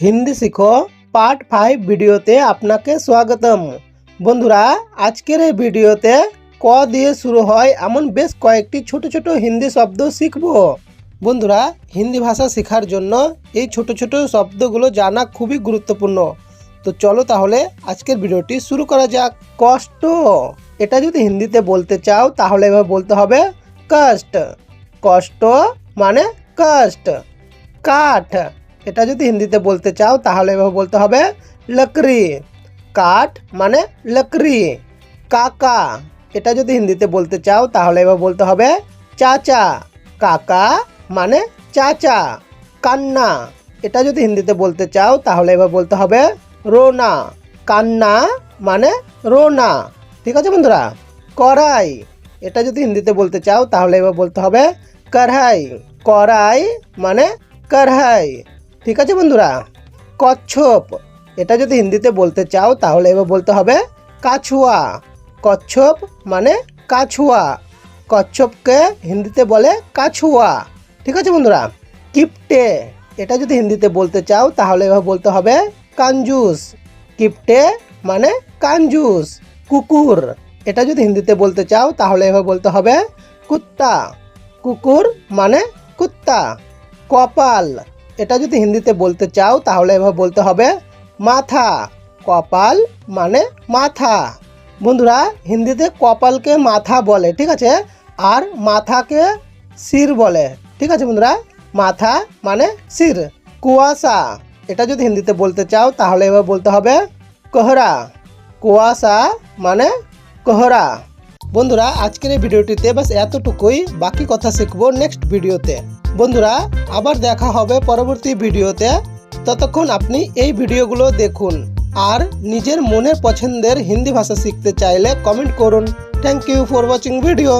হিন্দি শিখো, part five ভিডিওতে আপনাকে স্বাগতম। বন্ধুরা, আজকের এই ভিডিওতে ক দিয়ে শুরু হয় এমন বেশ কয়েকটি ছোট ছোট হিন্দি শব্দ শিখব। বন্ধুরা, হিন্দি ভাষা শেখার জন্য এই ছোট ছোট শব্দগুলো জানা খুবই গুরুত্বপূর্ণ। তো চলো তাহলে আজকের ভিডিওটি শুরু করা যাক। কষ্ট, এটা যদি হিন্দিতে বলতে চাও, তাহলে এভাবে বলতে হবে কষ্ট। কষ্ট মানে কষ্ট। কাঠ এটা যদি হিন্দিতে বলতে চাও, তাহলে এভাবে বলতে হবে লকড়ি কাঠ মানে লকড়ি কাকা, এটা যদি হিন্দিতে বলতে চাও, তাহলে এভাবে বলতে হবে চাচা। কাকা মানে চাচা। কান্না, এটা যদি হিন্দিতে বলতে চাও, তাহলে এভাবে বলতে হবে রোনা। কান্না মানে রোনা। ঠিক আছে বন্ধুরা? কড়াই, এটা যদি হিন্দিতে বলতে চাও, তাহলে এবার বলতে হবে কড়াই। কড়াই মানে কড়াই। ঠিক আছে বন্ধুরা? কচ্ছপ। এটা যদি হিন্দিতে বলতে চাও, তাহলে এবার বলতে হবে কাছুয়া। কচ্ছপ মানে কাছুয়া। কচ্ছপকে হিন্দিতে বলে কাছুয়া। ঠিক আছে বন্ধুরা? কিপটে। এটা যদি হিন্দিতে বলতে চাও, তাহলে এবার বলতে হবে কাঞ্জুস কিপটে মানে কাঞ্জুস কুকুর। এটা যদি হিন্দিতে বলতে চাও, তাহলে এবার বলতে হবে কুত্তা। কুকুর মানে কুত্তা। কপাল। এটা যদি হিন্দিতে বলতে চাও, তাহলে এভাবে বলতে হবে, মাথা। কপাল মানে মাথা। বন্ধুরা, হিন্দিতে কপালকে মাথা বলে, ঠিক আছে? আর মাথাকে শির বলে, ঠিক আছে বন্ধুরা? মাথা মানে শির। কুয়াশা, এটা যদি হিন্দিতে বলতে চাও, তাহলে এবার বলতে হবে, কোহরা। কুয়াশা মানে কোহরা। বন্ধুরা, আজকের এই ভিডিওটিতে বাস এতটুকুই। বাকি কথা শিখব নেক্সট ভিডিওতে। বন্ধুরা, আবার দেখা হবে পরবর্তী ভিডিওতে। ততক্ষণ আপনি এই ভিডিওগুলো দেখুন আর নিজের মনের পছন্দের হিন্দি ভাষা শিখতে চাইলে কমেন্ট করুন। Thank you for watching video